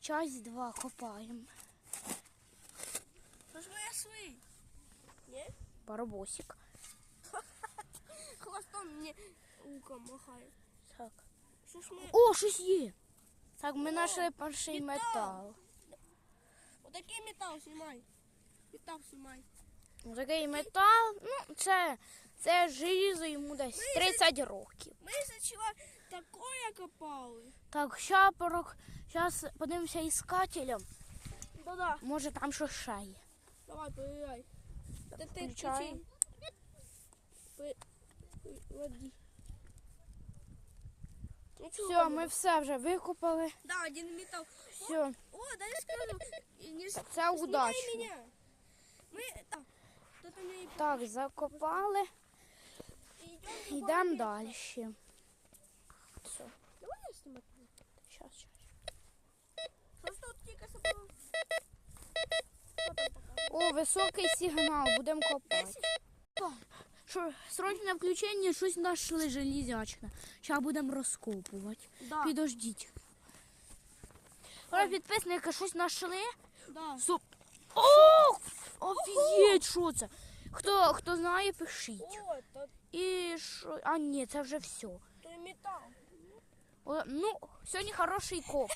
Часть два копаємо. Це ж моя свій. Ні? Барбосик. Хвостом мені луком махає. Так. Що ж ми... О, щось є. Так, ми О, знайшли перший метал. метал. Отакий метал знімай. Метал знімай. Такий метал, ну, це, це желізо йому десь 30 років. Ми зачала такое копали. Так, ща порок. Зараз подивимося іскателем. Да-да. Може там щось ще є. Давай, перевіряй. Та ти Воді. Нічого Все, ми все вже викопали. Да, один метал. Все, О, дай я скажу. це удачно. Мы... Так. Так, закопали. Йдемо далі. Все, Давай я щас, щас. Что ж тут тільки собою? О, високий сигнал, будемо копати. Що, срочне включення, щось знайшли железячне. Зараз будемо розкопувати. Да, Підождіть. Ой, підписники щось знайшли. да. Стоп. О! Офігеть, що це? Хто, хто знає, пишіть. О, это І що? А ні, це вже все. той метал. О, Ну, сьогодні хороший коп.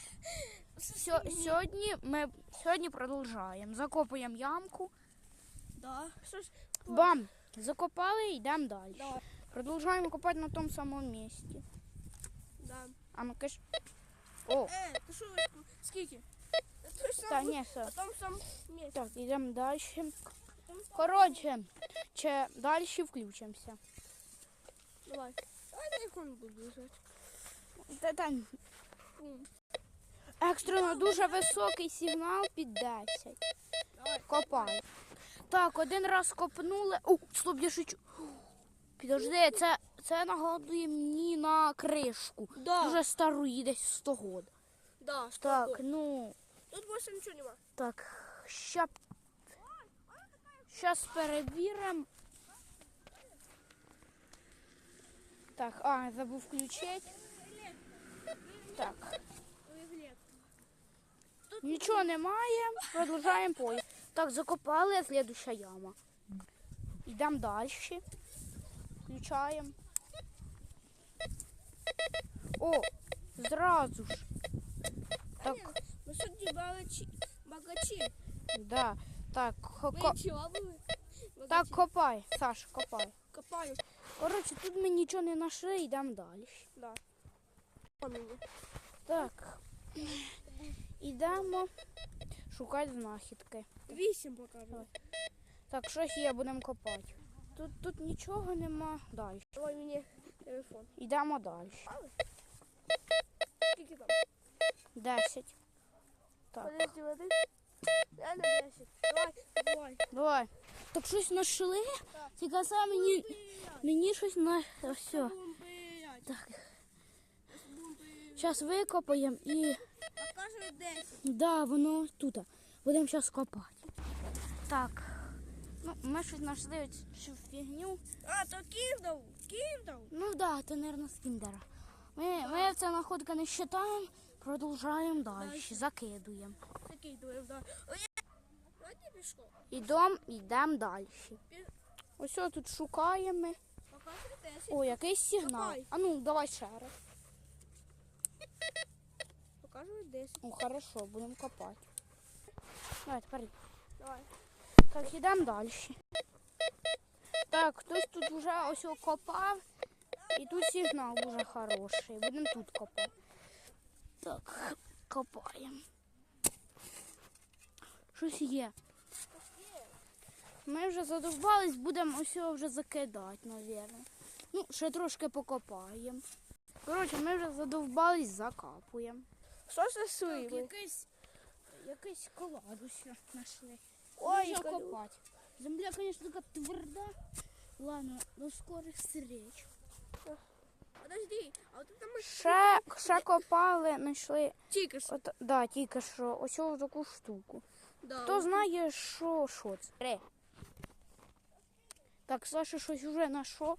Сьо- Сьогодні ми сьогодні продовжуємо. Закопуємо ямку. Да. Що ж? Бам! Закопали і йдемо далі. Давай. Продовжуємо копати на тому самому місці. Да. А ну киш. О, Е, ти що, скільки? Та ні, все. а сам місць. Так, йдемо далі. Коротше, чи далі включимося. Давай. Давай телефон буду лежати. Та там екстрено дуже високий сигнал під 10. Давай. Копай. Так, один раз копнули. О, стоп, я шучу. Підожди, це, це нагадує мені на кришку. Да. Дуже стару, їй десь 100 год. Да, Так, ну, Тут більше нічого нема. так, ща... Щас перевіримо. Так, а, забув включити. Так, нічого немає. Продовжуємо поїзд. Так, закопали, слідуща яма. Йдемо далі. Включаємо. О, зразу ж. Так, Ми багачі. Багачі. да. Так, хо- Ми чого були? так, копай, Саш, копай. Копаю. Коротше, тут ми нічого не знайшли, йдемо далі. Да. Так. Йдемо шукати знахідки. Вісім показує. Так, щось є, будемо копати. Тут, тут нічого нема. Далі. Давай мені телефон. Йдемо далі. Скільки там? Десять. Так, Подожди, води. Я на 10. Давай, давай. давай. Так щось знайшли? Так. Тільки саме мені, мені щось на. Все. Так. Зараз викопаємо і. Показує 10. Да, воно тут. Будемо зараз копати. Так. Ну, ми щось знайшли цю фігню. А, то кіндл. Кіндл. Ну да, це, мабуть, з кіндера. Ми, ми це находка не вважаємо, продовжуємо далі, Дальше. закидуємо. Давайте пішко. Ідемо, йдемо далі. Ось тут шукаємо. Показує 10. О, якийсь сигнал. А ну, давай ще раз. Показує 10. О, хорошо, будемо копати. Давай, тепер. Давай. Так, йдемо далі. Так, хтось тут вже ось копав. І тут сигнал дуже хороший. Будемо тут копати. Так, копаємо. Щось є. Ми вже задовбались, будемо ось його вже закидати, мабуть. Ну, ще трошки покопаємо. Коротше, ми вже задовбались, закапуємо. Що це сливи? якийсь, якийсь коладусь знайшли. Ой, Можна копати. Земля, конечно, така тверда. Ладно, до скорих встреч. Подожди, а от там Ще, ще копали, знайшли. тільки що. От, да, тільки що ось ось таку штуку. Да. Хто знає, що, що це? Ре. Так, Саша щось вже знайшов.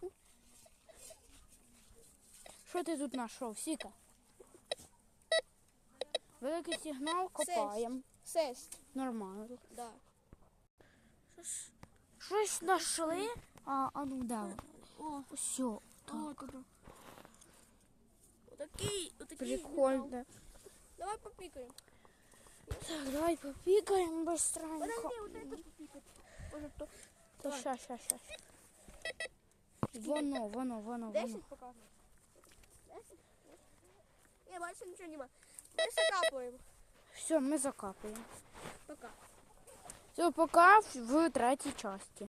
Що ти тут знайшов, Сіка? Великий сигнал копаємо. Шесть. Нормально. Да. Щось знайшли. А, а ну да. О, Все. о, тут. Отакий, отакий. Прикольно. Давай попікаємо. Так, давай попікаємо быстренько. Подожди, вот это попікати. Може, то Та ща, ща, ща. Воно, воно, воно, воно. 10 показує. 10? Ні, бачиш, нічого нема. Ми закапуємо. Все, ми закапуємо. Пока. Все, пока в- в третій часті.